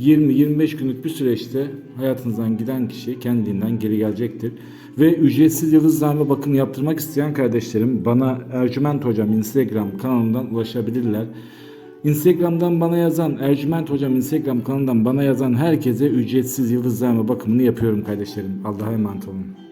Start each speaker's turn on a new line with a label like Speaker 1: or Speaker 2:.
Speaker 1: 20-25 günlük bir süreçte hayatınızdan giden kişi kendiliğinden geri gelecektir. Ve ücretsiz yıldızlarla bakım yaptırmak isteyen kardeşlerim bana Ercüment Hocam Instagram kanalından ulaşabilirler. Instagram'dan bana yazan, Ercüment Hocam Instagram kanalından bana yazan herkese ücretsiz yıldızlarla bakımını yapıyorum kardeşlerim. Allah'a emanet olun.